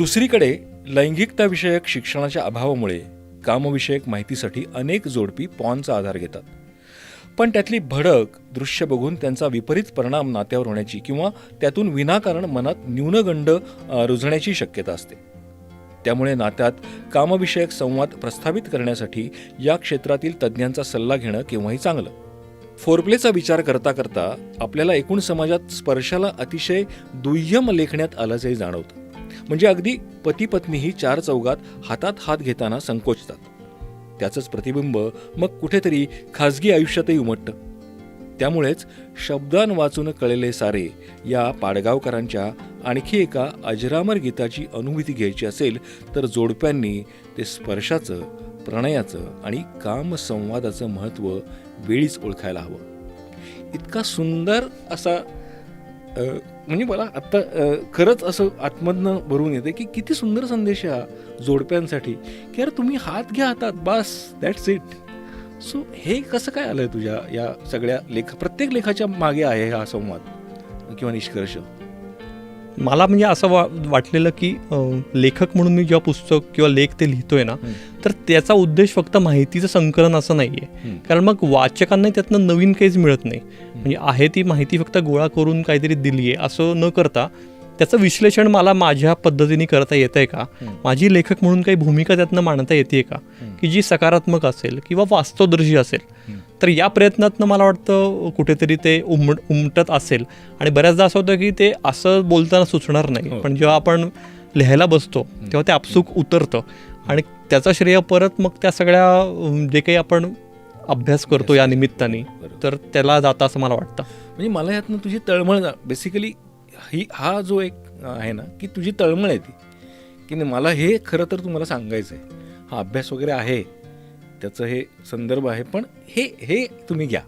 दुसरीकडे लैंगिकताविषयक शिक्षणाच्या अभावामुळे कामविषयक माहितीसाठी अनेक जोडपी पॉनचा आधार घेतात. पण त्यातली भडक दृश्य बघून त्यांचा विपरीत परिणाम नात्यावर होण्याची किंवा त्यातून विनाकारण मनात न्यूनगंड रुजण्याची शक्यता असते. त्यामुळे नात्यात कामविषयक संवाद प्रस्थापित करण्यासाठी या क्षेत्रातील तज्ज्ञांचा सल्ला घेणं केव्हाही चांगलं. फोरप्लेचा विचार करता करता आपल्याला एकूण समाजात स्पर्शाला अतिशय दुय्यम लेखण्यात आल्याचंही जाणवतं. म्हणजे अगदी पती पत्नीही चार चौघात हातात हात घेताना संकोचतात. त्याचंच प्रतिबिंब मग कुठेतरी खाजगी आयुष्यातही उमटतं. त्यामुळेच शब्दान वाचून कळलेले सारे या पाडगावकरांच्या आणखी एका अजरामर गीताची अनुभूती घ्यायची असेल तर जोडप्यांनी ते स्पर्शाचं प्रणयाचं आणि कामसंवादाचं महत्त्व वेळीच ओळखायला हवं. इतका सुंदर असा म्हणजे मला आत्ता खरंच असं आतमधनं भरून येते की किती सुंदर संदेश हा जोडप्यांसाठी. की यार तुम्ही हात घ्या हातात बस दॅट्स इट सो हे कसं काय आलं आहे तुझ्या या सगळ्या लेख प्रत्येक लेखाच्या मागे आहे हा संवाद? किंवा निष्कर्ष? मला म्हणजे असं वा वाटलेलं की लेखक म्हणून मी जेव्हा पुस्तक किंवा लेख ते लिहितोय ना. तर त्याचा उद्देश फक्त माहितीचं संकलन असं नाही आहे. कारण मग वाचकांना त्यातनं नवीन काहीच मिळत नाही म्हणजे आहे ती माहिती फक्त गोळा करून काहीतरी दिली आहे असं न करता त्याचं विश्लेषण मला माझ्या पद्धतीने करता येत आहे का. माझी लेखक म्हणून काही भूमिका त्यातनं मांडता येते का. की जी सकारात्मक असेल किंवा वास्तवदर्शी असेल. तर या प्रयत्नातनं मला वाटतं कुठेतरी ते उमट उमटत असेल. आणि बऱ्याचदा असं होतं की ते असं बोलताना सुचणार हो. नाही पण जेव्हा आपण लिहायला बसतो तेव्हा ते आपसूक उतरतं. आणि त्याचं श्रेय परत मग त्या सगळ्या जे काही आपण अभ्यास करतो या निमित्ताने. तर त्याला जातं असं मला वाटतं. म्हणजे मला यातनं तुझी तळमळ बेसिकली ही हा जो एक आहे ना की तुझी तळमळ आहे ती. की नाही मला हे खरं तर तुम्हाला सांगायचं आहे हा अभ्यास वगैरे आहे. त्याचं हे संदर्भ आहे पण हे हे तुम्ही घ्या.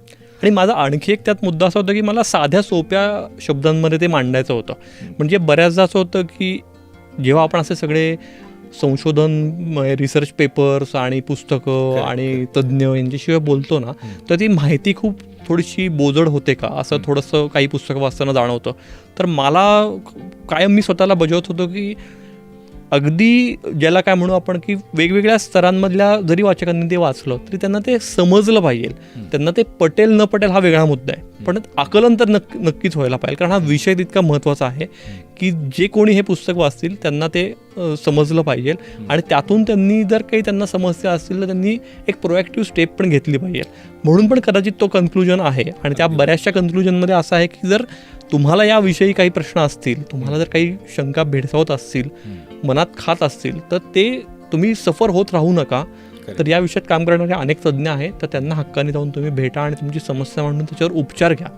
आणि माझा आणखी एक त्यात मुद्दा असा होता की मला साध्या सोप्या शब्दांमध्ये ते मांडायचं होतं. म्हणजे बऱ्याचदा असं होतं की जेव्हा आपण असे सगळे संशोधन रिसर्च पेपर्स आणि पुस्तकं आणि तज्ज्ञ यांच्याशिवाय बोलतो ना तर ती माहिती खूप थोडीशी बोजड होते का? असं थोडंसं काही पुस्तकं वाचताना जाणवतं. तर मला कायम मी स्वतःला बजावत होतो की अगदी ज्याला काय म्हणू आपण की वेगवेगळ्या स्तरांमधल्या जरी वाचकांनी ते वाचलं तरी त्यांना ते समजलं पाहिजे. त्यांना ते पटेल न पटेल हा वेगळा मुद्दा आहे. पण आकलन तर नक्क नक्कीच व्हायला पाहिजे कारण हा विषय तितका महत्त्वाचा आहे की जे कोणी हे पुस्तक वाचतील त्यांना ते समजलं पाहिजे. आणि त्यातून त्यांनी जर काही त्यांना समस्या असतील तर त्यांनी एक प्रोॲक्टिव्ह स्टेप पण घेतली पाहिजे. म्हणून पण कदाचित तो कन्क्लुजन आहे. आणि त्या बऱ्याचशा कन्क्लुजनमध्ये असं आहे की जर तुम्हाला याविषयी काही प्रश्न असतील तुम्हाला जर काही शंका भेडसावत असतील मनात खात असतील तर ते तुम्ही सफर होत राहू नका. तर या विषयात काम करणारे अनेक तज्ज्ञ आहेत तर त्यांना हक्काने जाऊन तुम्ही भेटा आणि तुमची समस्या मांडून त्याच्यावर उपचार घ्या